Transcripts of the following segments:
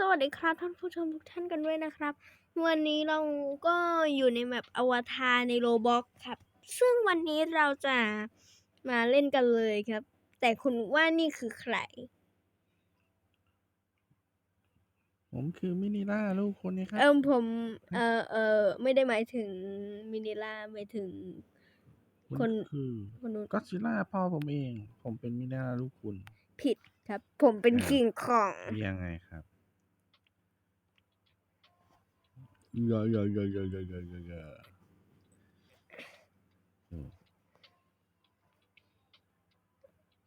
สวัสดีครับท่านผู้ชมทุกท่านกันด้วยนะครับ วันนี้เราก็อยู่ในแมปอวตารในโรบ็อกครับ ซึ่งวันนี้เราจะมาเล่นกันเลยครับ แต่คุณว่านี่คือใคร ผมคือมินิล่าลูกคนนี้ครัเอิมผม เออเออไม่ได้หมายถึงมินิล่าหมายถึงณคนคือ คนนู้นก็ซิล่าพ่อผมเอง ผมเป็นมินิล่าลูกคุณ ผิดครับ ผมเป็นอ่าคิงของ ยังไงครับ ยอยอยอยอยอยอยอ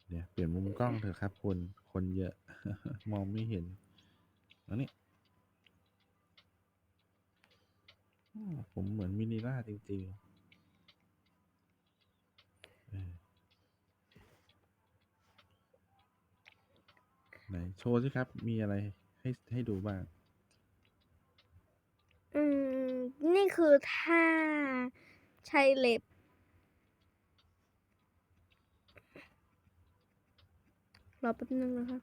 เนี่ยเปลี่ยนมุมกล้องเถอะครับคนคนเยอะ มองไม่เห็นอันนี้ผมเหมือนมินิล่าจริงๆไหนโชว์สิครับ มีอะไรให้ให้ดูบ้าง อืม นี่คือท่าใช้เล็บ รอแป๊บนึงนะครับ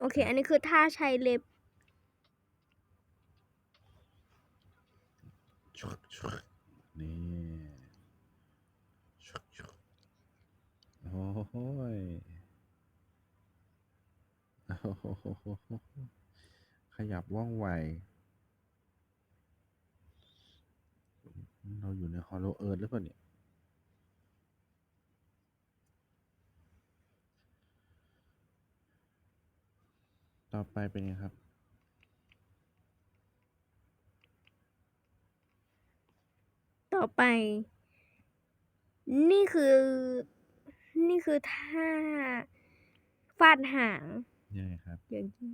โอเค อันนี้คือท่าใช้เล็บ ชุกชุกนี่ชุกชุกโอ้โหยโอ้โหขยับว่องไว เราอยู่ในฮอลโลเอิร์ธหรือเปล่าเนี่ยต่อไปเป็นไงครับ ต่อไป นี่คือ นี่คือท่าฟาดหางยังไงครับ อย่างนี้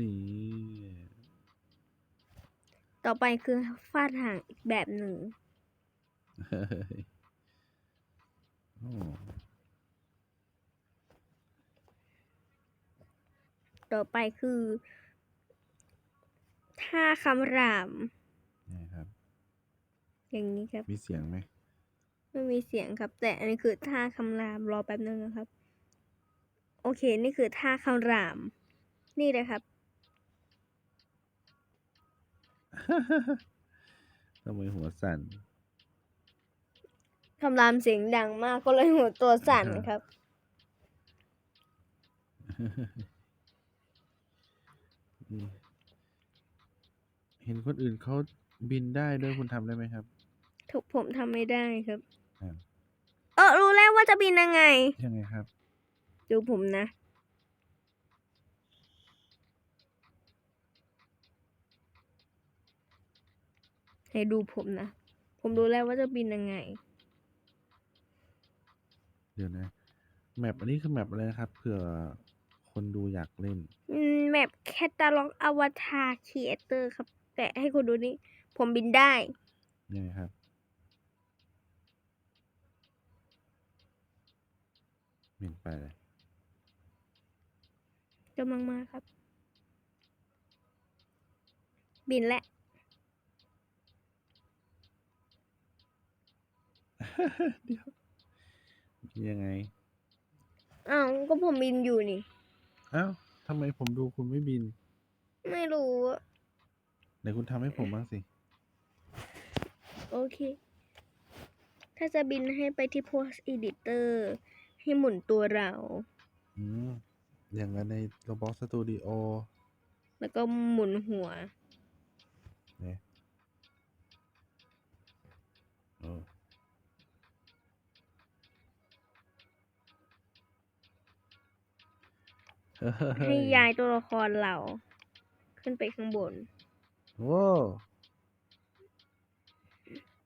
นี่ ต่อไปคือฟาดหางอีกแบบหนึ่ง เฮ้ยโอ้ต่อไปคือ ท่าคำรามยังไงครับ อย่างนี้ครับ มีเสียงไหมไม่มีเสียงครับ แต่อันนี้คือท่าคำรามรอแป๊บนึงนะครับ โอเค นี่คือท่าคำราม นี่เลยครับ ทำไมหัวสั่น คำรามเสียงดังมากก็เลยหัวตัวสั่นอ่าฮะครับนี่เห็นคนอื่นเขาบินได้ด้วยคุณทำได้ไหมครับ ถูกผมทำไม่ได้ครับอ่าเออรู้แล้วว่าจะบินยังไง ยังไงครับ ดูผมนะ ให้ดูผมนะ ผมรู้แล้วว่าจะบินยังไง เดี๋ยวนะ แมปอันนี้คือแมปอะไรนะครับ เผื่อคนดูอยากเล่นแมปแคตตาล็อกอวตารครีเอเตอร์ครับ แต่ให้คุณดูนี่ ผมบินได้ยังไงครับ บินไปเลยกำลังมาครับ บินแล้ว เดี๋ยวยังไง อ้าวก็ผมบินอยู่นี่เอ้าทำไมผมดูคุณไม่บินไม่รู้อะไหนคุณทำให้ผมบ้างสิ โอเค ถ้าจะบินให้ไปที่ Post Editor ให้หมุนตัวเรา อืม อย่างนั้นใน Roblox Studio แล้วก็หมุนหัว เนี่ยโอ้ ให้ย้ายตัวละครเรา ขึ้นไปข้างบน โว้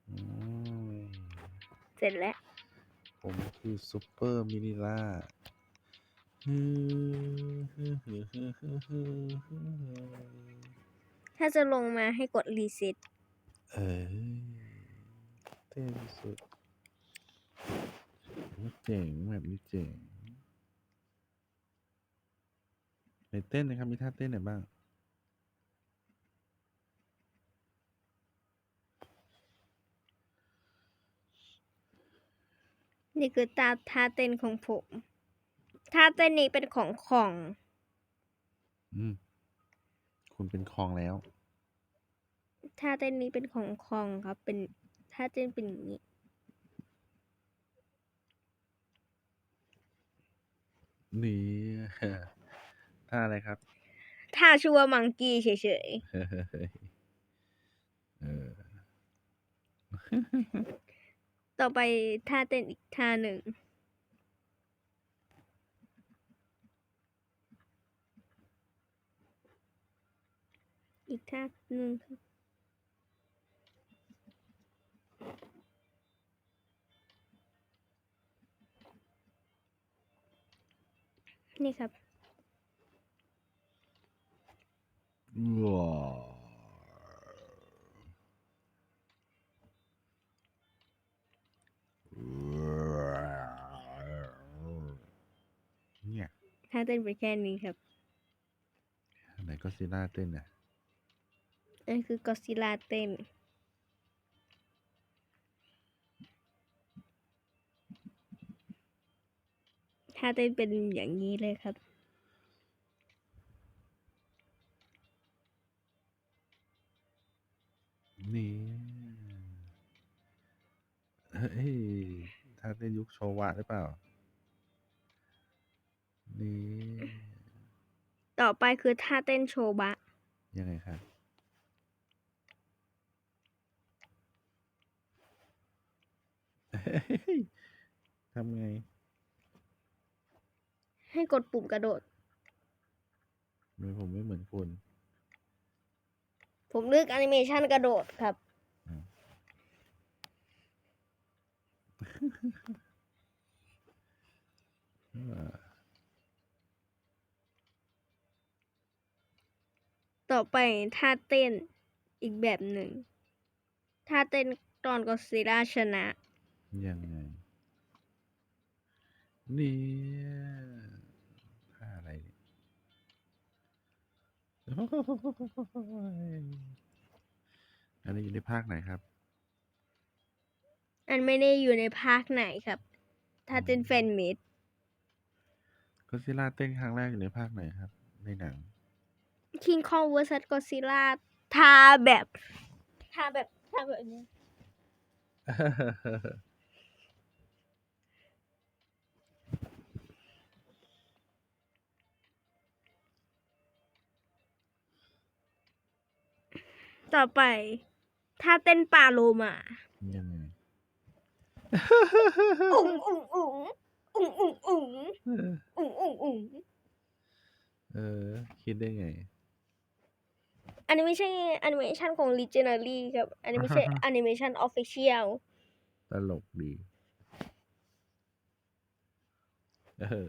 อืมเสร็จแล้ว ผมคือซูเปอร์มินิล่าถ้าจะลงมาให้กดรีเซ็ตเอ้ยเท่ที่สุดโอ้เจ๋งแบบนี้เจ๋ง ไหนเต้นนะครับ มีท่าเต้นไหนบ้าง นี่คือตาท่าเต้นของผมท่าเต้นนี้เป็นของของออืม คุณเป็นคองแล้วท่าเต้นนี้เป็นของคองครับ เป็นท่าเต้นเป็นอย่างนี้ นี่ ท่าอะไรครับท่าชื่อว่ามังกี้เฉยเออๆ ต่อไปท่าเต้นอีกท่าหนึ่ง อีกท่าหนึ่งครับนี่ครับ ว้าว เนี่ยท่าเต้นเป็นแค่นี้ครับ ไหนก็ซิล่าเต้นอะนั่นคือกอซิลาเต้น ถ้าเต้นเป็นอย่างนี้เลยครับ เฮ้ยท่าเต้นยุคโชวะหรือเปล่า นี่ต่อไปคือท่าเต้นโชบะ ยังไงครับเฮ้ยทำไง ให้กดปุ่มกระโดดทำไมผมไม่เหมือนคุณ ผมเลือกแอนิเมชันกระโดดครับ อืม เออ ต่อไปท่าเต้นอีกแบบหนึ่งท่าเต้นตอนกอซิลาชนะ ยังไงเนี่ยท่าอะไรเนี่ยอันนี้อยู่ในภาคไหนครับ อันไม่ได้อยู่ในภาคไหนครับท่าเต้นแฟนมิดก็ซิล่าเต้นครั้งแรกอยู่ในภาคไหนครับ ในหนังคิงคองเวอร์ซัสกอซิล่าท่าแบบท่าแบบท่าแบบนี้ต่อไปท่าเต้นปลาโลมายังไง อุ๋งอุ๋งอุ๋งอุ๋งอุ๋งอุ๋งอออุ๋งอุ๋งอุ๋งเออ คิดได้ไง อันนี้ไม่ใช่แอนิเมชันของ Legendary ครับ อันนี้ไม่ใช่แอนิเมชันออฟฟิเชียลตลกดี เออ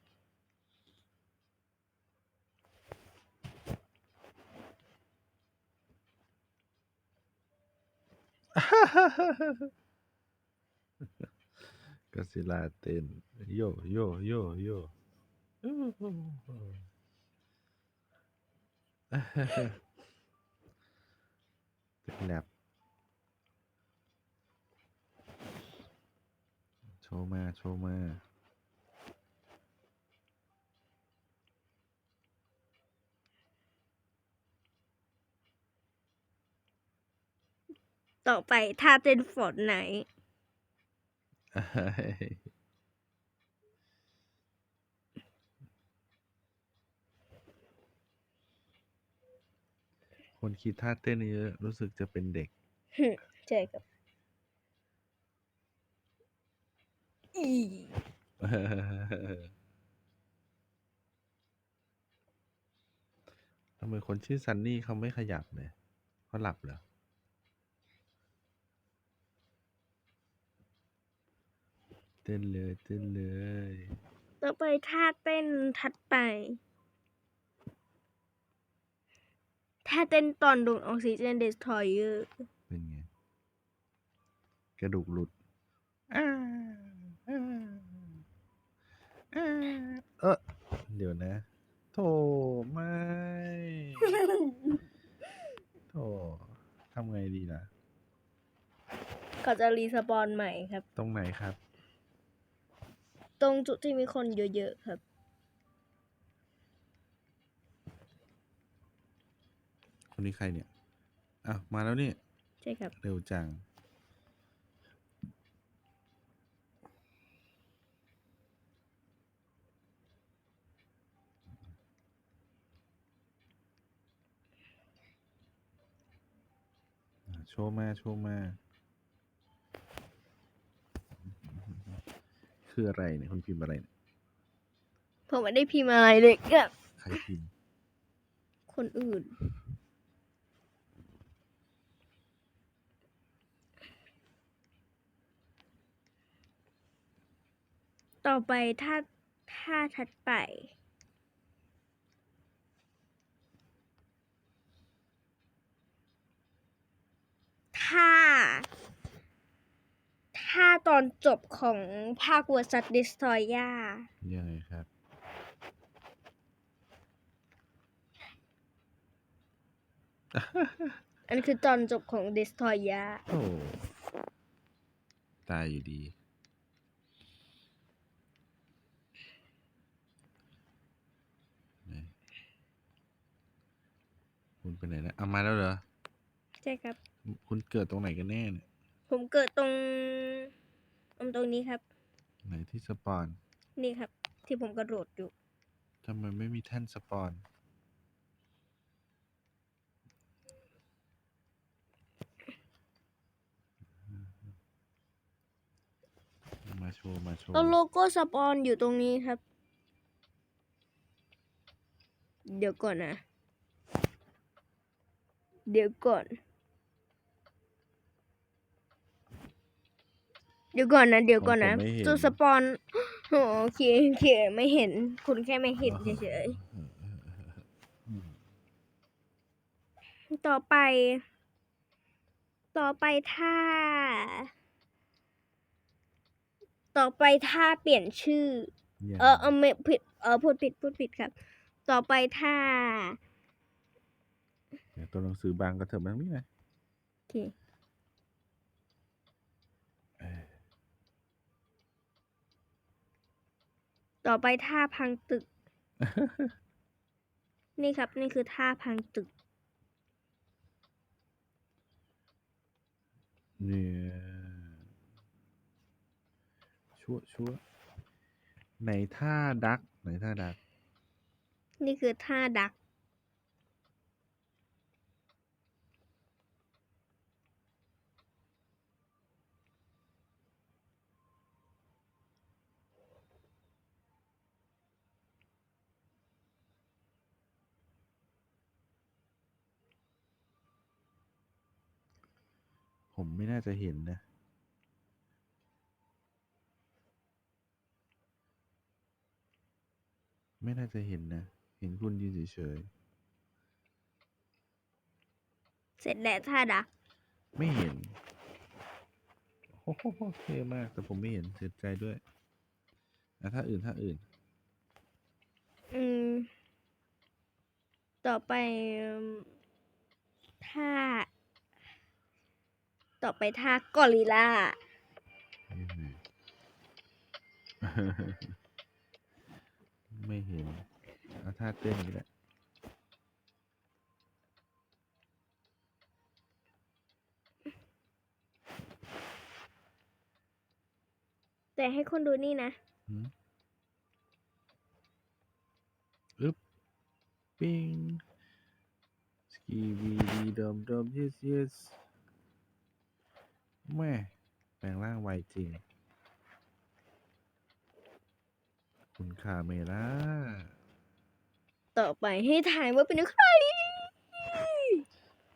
ก็สิลาเต้นโยโยโยโยเป็นแลบโชว์มา โชว์มา ต่อไปท่าเต้นฟอร์ดไนท์คนคิดท่าเต้นเยอะ รู้สึกจะเป็นเด็กใช่ครับอีทำไมคนชื่อซันนี่เขาไม่ขยับเลยเขาหลับเหรอ เต้นเลยเต้นเลย ต่อไปท่าเต้นถัดไป ท่าเต้นตอนโดนออกซิเจนเดสทอยเออร์เป็นไง กระดูกหลุดอ้าอ้าอ้าเออเดี๋ยวนะ โถไม่โถทำไงดีล่ะ ก็จะรีสปอนใหม่ครับ ตรงไหนครับ ตรงจุดที่มีคนเยอะๆครับ คนนี้ใครเนี่ยอ้าวมาแล้วนี่ ใช่ครับ เร็วจังอะโชว์มา โชว์มา คืออะไรเนี่ยคนพิมพ์อะไรเนี่ยผมไม่ได้พิมพ์อะไรเลยกับใครพิมพ์คนอื่น ต่อไปถ้าถ้าถัดไปถ้า ถ้าตอนจบของภาควัวซัตดิสทอยยายังไงครับ อันคือตอนจบของดิสทอยยาโอ้ตายอยู่ดีไหนคุณไปไหนนะเอามาแล้วเหรอ ใช่ครับ คุณเกิดตรงไหนกันแน่เนี่ย ผมเกิดตรง ตรงตรงนี้ครับ ไหนที่สปอนนี่ครับ ที่ผมกระโดดอยู่ทำไมไม่มีแท่นสปอนมาโชว์มาโชว์แล้วโลโก้สปอนอยู่ตรงนี้ครับ เดี๋ยวก่อนนะ เดี๋ยวก่อน เดี๋ยวก่อนนะ เดี๋ยวก่อนนะผมไม่เห็น ตัวสปอนโอเคโอเคไม่เห็น คุณแค่ไม่เห็นเฉยอืมๆต่อไป ต่อไปถ้า ต่อไปถ้าเปลี่ยนชื่อยังเออเออไม่ผิดเออพูดผิดพูดผิดครับ ต่อไปถ้า เดี๋ยวตัวหนังสือบางก็เถอะมันไม่ไงโอเค เออ ต่อไปท่าพังตึก นี่ครับ นี่คือท่าพังตึก เนี่ยชั่วชั่วไหนท่าดักไหนท่าดัก นี่คือท่าดัก ผมไม่น่าจะเห็นนะ ไม่น่าจะเห็นนะ เห็นคุณยืนเฉยเสร็จแล้วท่าดักๆไม่เห็นโอ้โหเท่มาก แต่ผมไม่เห็นเสียใจด้วยอะถ้าอื่นถ้าอื่น อืม ต่อไปอืมท่า ต่อไปท่ากอริลลายังไงไม่เห็น เอาท่าเต้นก็ได้แต่ให้คนดูนี่นะหืมอึ๊บปิงสกีบีดีดอมดอม yes yes แม่แปลงร่างไวจริง คุณคาเมล่าต่อไปให้ถ่ายว่าเป็นใคร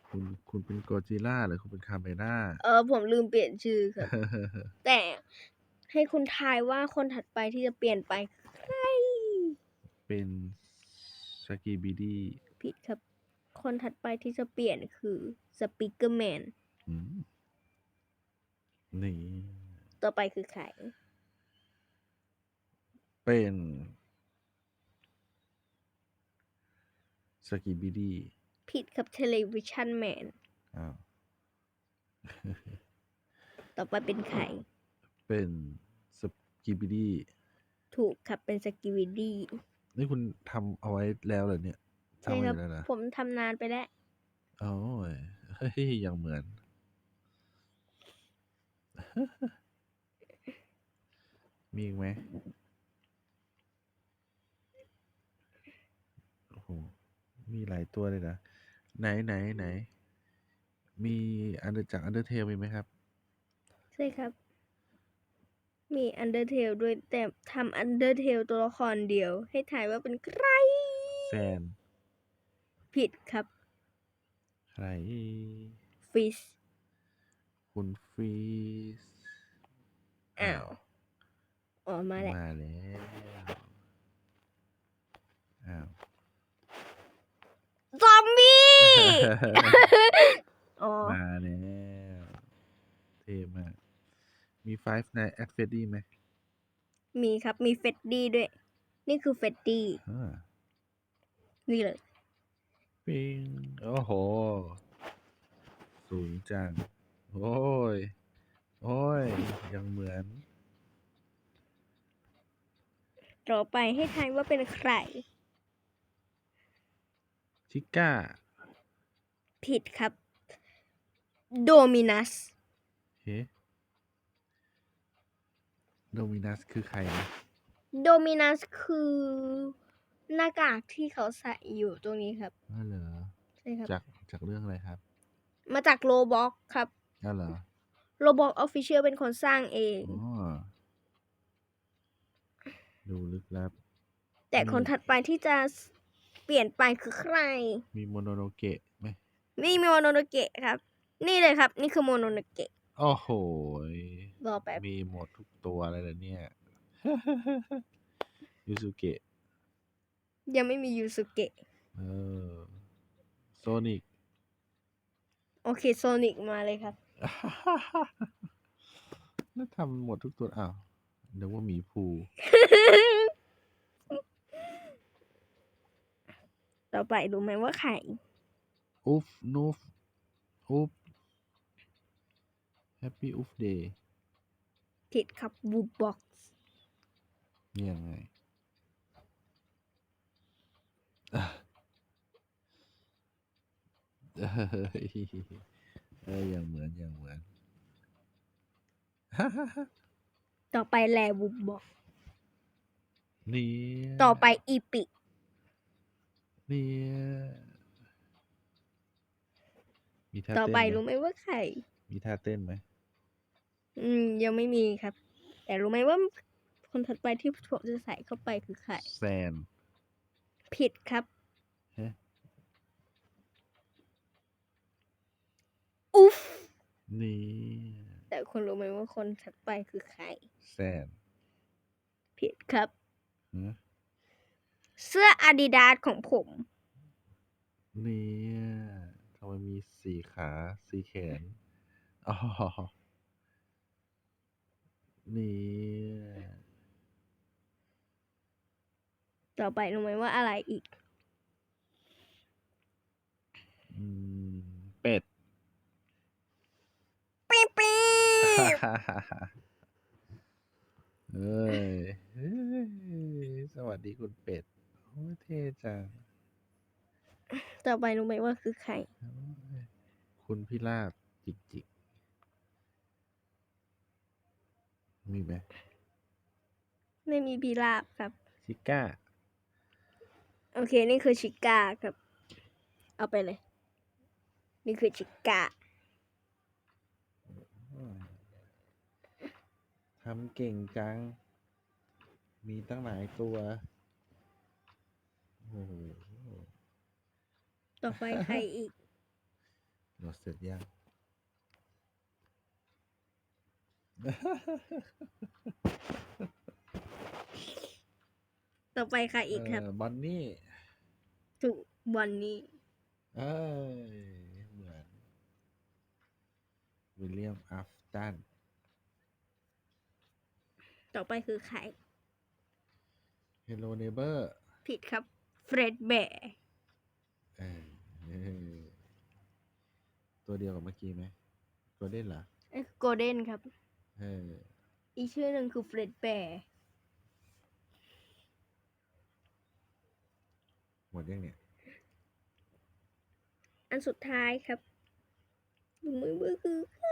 คุณคุณเป็นโกจิล่าหรือคุณเป็นคาเมล่า เออ ผมลืมเปลี่ยนชื่อครับแต่ให้คุณทายว่าคนถัดไปที่จะเปลี่ยนไปคือใคร เป็นสกีบีดีผิดครับ คนถัดไปที่จะเปลี่ยนคือสปีกเกอร์แมน นี่ต่อไปคือใครเป็นสกีบีดีผิดครับเทเลวิชันแมนอ้าว ต่อไปเป็นใครเป็นสกีบีดีถูกครับเป็นสกิวิดี้นี่คุณทำเอาไว้แล้วเหรอเนี่ยใช่ทำไว้ครับแล้วนะผมทำนานไปแล้วโอ้ยเฮ้ยยังเหมือน มีอีกไหมโอ้โหมีหลายตัวเลยนะ ไหนไหนไหน มีอันเดอร์จากอันเดอร์เทลมีไหมครับ ใช่ครับ มีอันเดอร์เทลด้วยแต่ทำอันเดอร์เทลตัวละครเดียว ให้ถ่ายว่าเป็นใคร แซนผิดครับ ใครฟิช คุณฟรีสอ้าวออกมาแหละมาแล้วอ้าวซอมบี้อ๋อมาแล้วเท่มากมี Five Nights at Freddy ไหม มีครับมีเฟดดี้ด้วย นี่คือเฟดดี้อ่านี่เลย ปิง โอ้โห สูงจัง โอ้ย โอ้ย ยังเหมือน ต่อไปให้ทายว่าเป็นใคร ชิก้า ผิดครับ โดมินัส เฮ้โดมินัสคือใครนะ โดมินัสคือหน้ากากที่เขาใส่อยู่ตรงนี้ครับอ๋อเหรอ ใช่ครับ จากจากเรื่องอะไรครับ มาจากโลบ็อกครับ อ๋อเหรอโลบ็อกออฟฟิเชียลเป็นคนสร้างเอง อ๋อ ดูลึกลับ แต่คนอืมถัดไปที่จะเปลี่ยนไปคือใคร มีโมโนโนเกะไหมนี่มีโมโนโนเกะครับ นี่เลยครับ นี่คือโมโนโนเกะโอ้โหยรอแป๊บมีหมดทุกตัวเลยเหรอเนี่ย ยูสุเกะ ยังไม่มียูสุเกะ เออ โซนิก โอเคโซนิกมาเลยครับ แล้วทำหมดทุกตัวอ้าวนึกว่าหมีภูต่อไปรู้ไหมว่าใครอุฟนูฟอุฟแฮปปี้อุฟเดย์ผิดครับบูบ็อกซ์นี่ยังไงอะเอ้ย เออยังเหมือนยังเหมือน ต่อไปแลบูบ็อกซ์เนี่ยต่อไปอีปิ เนี่ยมีท่าต่อเต้นไปไหมรู้ไหมว่าใคร มีท่าเต้นไหมอืม ยังไม่มีครับ แต่รู้ไหมว่าคนถัดไปที่ผมจะใส่เข้าไปคือใคร แซนผิดครับ ฮะ อุ๊ฟนี่แต่คนรู้ไหมว่าคนถัดไปคือใคร แซนผิดครับ ฮะเสื้ออาดิดาสของผม เนี่ยทำไมมีสี่ขาสี่แขนอ๋อเนี่ยต่อไปรู้ไหมว่าอะไรอีก อืม เป็ด เอ้ยเอ้ย สวัสดีคุณเป็ด โอ้ยเท่จัง ต่อไปรู้ไหมว่าคือใครโอ้ยคุณพิราบจิกจิก มีไหมไม่มีพีราบครับ ชิก้า โอเค นี่คือชิก้าครับ เอาไปเลย นี่คือชิก้า ทำเก่งจัง มีตั้งหลายตัวโอ้โหต่อไปใครอีกเราเสร็จยัง ต่อไปค่ะอีกครับเบอนนี่ถูกบอนนี่เอ้ยเหมือน วิลเลียม อัฟตัน ต่อไปคือใคร Hello Neighbor ผิดครับ เฟรดแบร์เออเออตัวเดียวกับเมื่อกี้ไหมโกลเด้นเหรอโกลเด้นครับ เออ อีกชื่อหนึ่งคือเฟรดแบร์หมดยังเนี่ย อันสุดท้ายครับมือมือคือใคร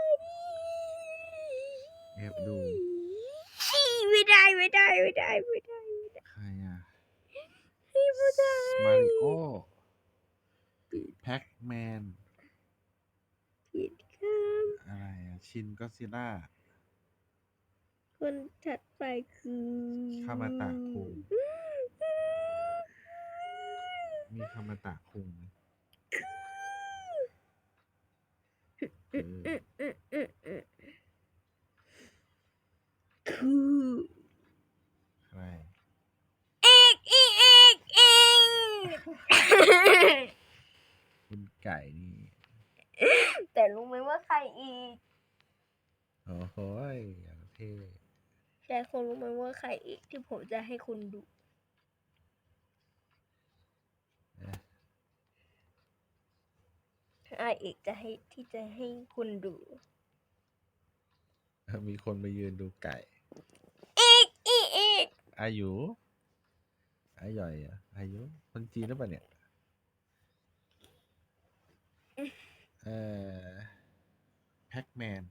แอบดู ไม่ได้ไม่ได้ไม่ได้ไม่ได้ไม่ได้ใครอะไม่ได้มาริโอแพ็กแมน ผิดครับอะไรอะ ชินก็ซิล่า คนถัดไปคือคามาตะคุง มีคามาตะคุงไหมเอออืมอืมอืมอืมคือ ใคร เอกอีเอกเอง คุณไก่นี่ แต่รู้ไหมว่าใครอีกโอ้โหยอย่างเท่แต่คนรู้ไหมว่าใครอีกที่ผมจะให้คุณดูเอ๊ะใครอีกจะให้ที่จะให้คุณดู มีคนมายืนดูไก่ อีกอีเอกอายุ อาย่อยเหรอะอายุคนจีนหรือเปล่าเนี่ยเอ่อแพ็กแมน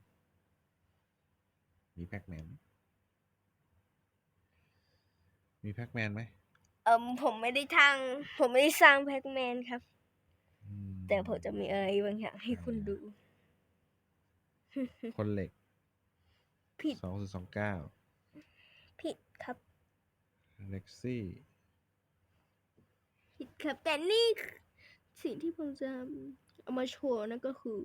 มีแพ็กแมน มีแพ็กแมนไหมเอิมผมไม่ได้ทาง ผมไม่ได้สร้างแพ็กแมนครับ อืมแต่ผมจะมีอะไรบางอย่างให้คุณดู คนเหล็กผิด สองสองเก้าผิดครับเล็กซี่ ผิดครับ แต่นี่คือสิ่งที่ผมจะเอามาโชว์นั่นก็คือ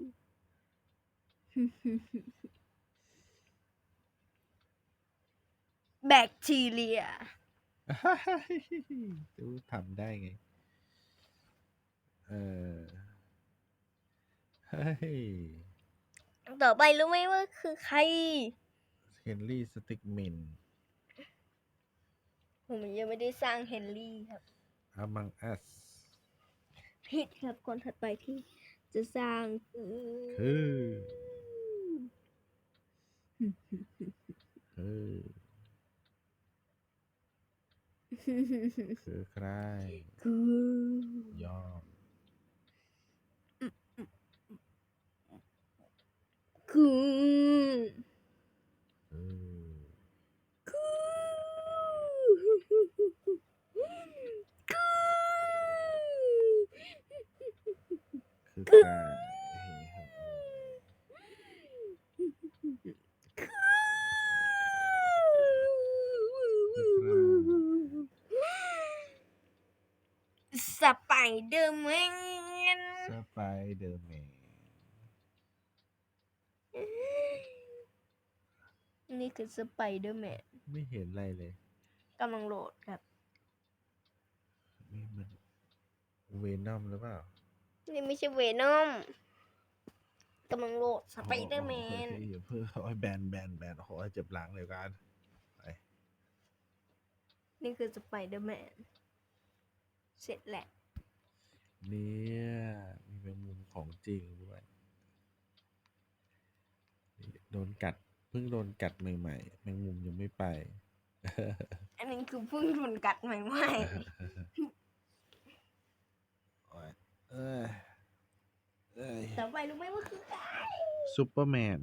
แบคทีเรียจะทำได้ไง เออเฮ้ยต่อไปรู้ไหมว่าคือใคร เฮนรี่สติกมิน ผมยังไม่ได้สร้างเฮนรี่ครับ อามังอัสผิดครับคนถัดไปที่จะสร้างคือคือเออคือใครคือยอมคือเออ คือคือใครเฮ้ยสไปเดอร์แมนสไปเดอร์แมนนี่คือสไปเดอร์แมนไม่เห็นอะไรเลยกำลังโหลดครับ นี่มันเวนอมหรือเปล่า นี่ไม่ใช่เวนอมกำลังโหลดสไปเดอร์แมนโอ้โหอย่าเพิ่งโอ้ยแบนแบนแบนโอ้โหเจ็บหลังเลยกันไปนี่คือสไปเดอร์แมนเสร็จแหละ เนี่ยมีแมงมุมของจริงด้วยนี่โดนกัดเพิ่งโดนกัดใหม่ๆแมงมุมยังไม่ไป อันนี้คือเพิ่งโดนกัดใหม่โอ้ย เอ้ยเอ้ยๆต่อไปรู้ไหมว่าคือใครซูเปอร์แมน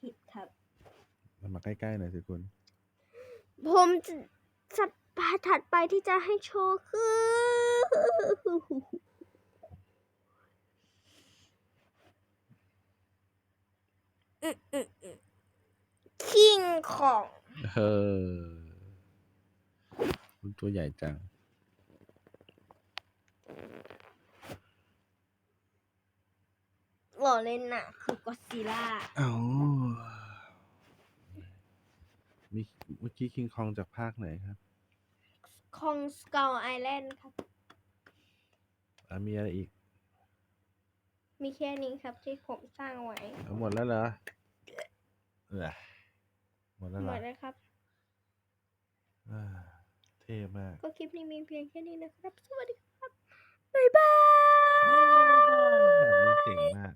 ผิดครับมาใกล้ๆหน่อยสิคุณ ผมจะสัตว์ถัดไปที่จะให้โชว์คือ คิงของ เออมันตัวใหญ่จัง หล่อเล่นน่ะ คือกอดซิลล่าเอ้ามีเมื่อกี้คิงคองจากภาคไหนครับคองสก l ไอแลนด์ครับ อะมีอะไรอีกมีแค่นี้ครับที่ผมสร้างไว้ เอาหมดแล้วเหรอเออหมดแล้วหเหมรอดแล้วครับ อ่าเท่มาก ก็คลิปนี้มีเพียงแค่นี้นะครับ สวัสดีครับ บ๊ายบายแบบนี้เจ๋งมาก